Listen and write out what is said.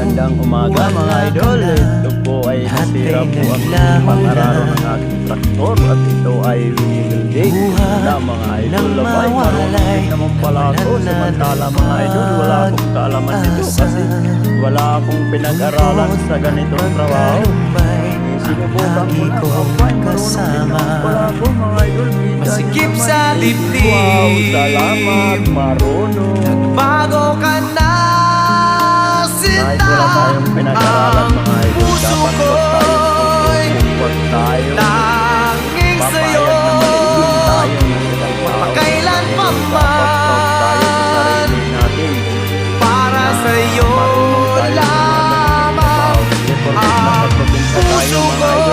Magandang umaga mga idol. Ito po ay nasira po ang pang-araro ng aking traktor at ito ay rebuilding na mga idol. Labay, marunong naman pala ako. Samantala mga idol, wala akong kaalaman dito kasi wala akong pinag-aralan sa ganitong trabaho. Ko kapay, marunong din naman pala ako mga idol. Masikip sa dibdib. Wow, salamat, marunong. Bago ka kahit wala tayong pinag-aralan mga idol, dapat huwag tayo tutulong, huwag tayo papayag na maliigin. Kailan pa ba? tayo sa sarili natin. Para sa iyo lamang ang puso ko.